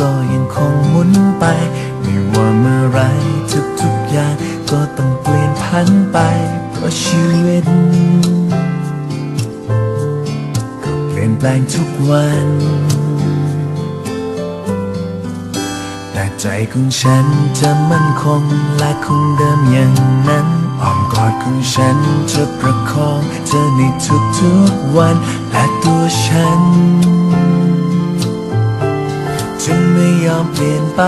ก็ยังคงหมุนไป ไม่ว่าเมื่อไรทุกทุกอย่างก็ต้องเปลี่ยนผันไป เพราะชีวิตก็เปลี่ยนแปลงทุกวัน แต่ใจของฉันจะมั่นคงและคงเดิมอย่างนั้นอ้อมกอดของฉันจะประคองเธอในทุกๆวันและตัวฉัน ไม่ยอมเปลี่ยนไป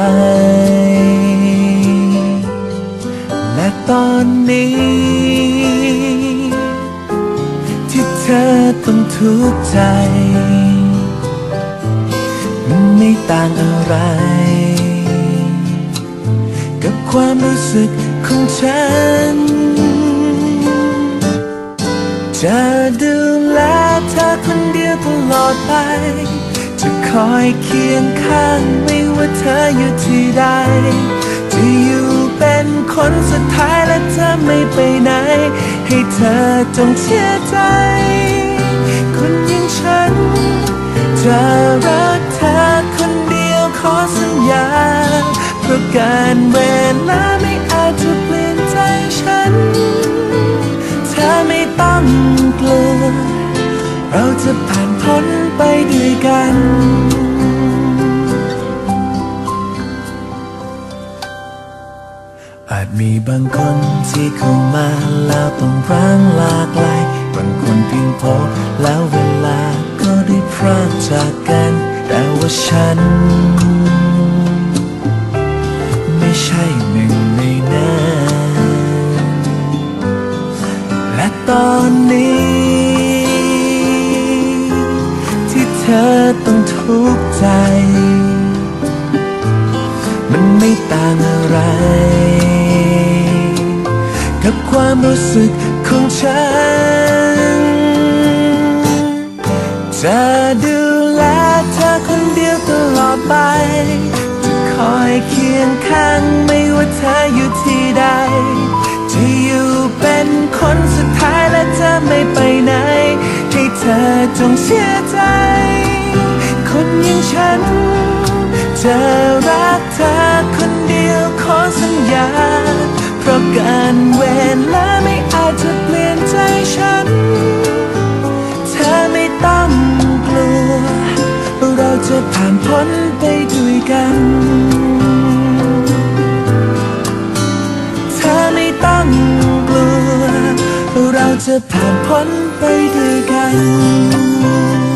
และตอนนี้ ที่เธอต้องทุกข์ใจไม่ต่างอะไร กับความรู้สึกของฉัน จะดูแลเธอคนเดียวตลอดไป จะคอยเคียงข้างไม่ว่าเธออยู่ที่ใด จะอยู่เป็นคนสุดท้ายและเธอไม่ไปไหน ให้เธอจงเชื่อใจ คนอย่างฉัน จะรักเธอคนเดียวขอสัญญาเพราะการเวลาไม่ กัน อาจมีบางคนที่เข้ามาแล้วต้องร้างลากลายบางคนเพียงพอแล้วเวลาก็ได้พรากจากกัน แต่ว่าฉัน ไม่ใช่หนึ่ง ต้องทุกข์ใจ มันไม่ต่างอะไร กับความรู้สึกของฉัน จะดูแลเธอคนเดียวตลอดไป จะคอยเคียงข้างไม่ว่าเธออยู่ที่ใดจะอยู่เป็นคนสุดท้ายและจะไม่ไปไหน ให้เธอจงเชื่อใจ จะรักเธอคนเดียวขอสัญญา เพราะการเวลาไม่อาจจะเปลี่ยนใจฉัน เธอไม่ต้องกลัว เราจะผ่านพ้นไปด้วยกัน เธอไม่ต้องกลัว เราจะผ่านพ้นไปด้วยกัน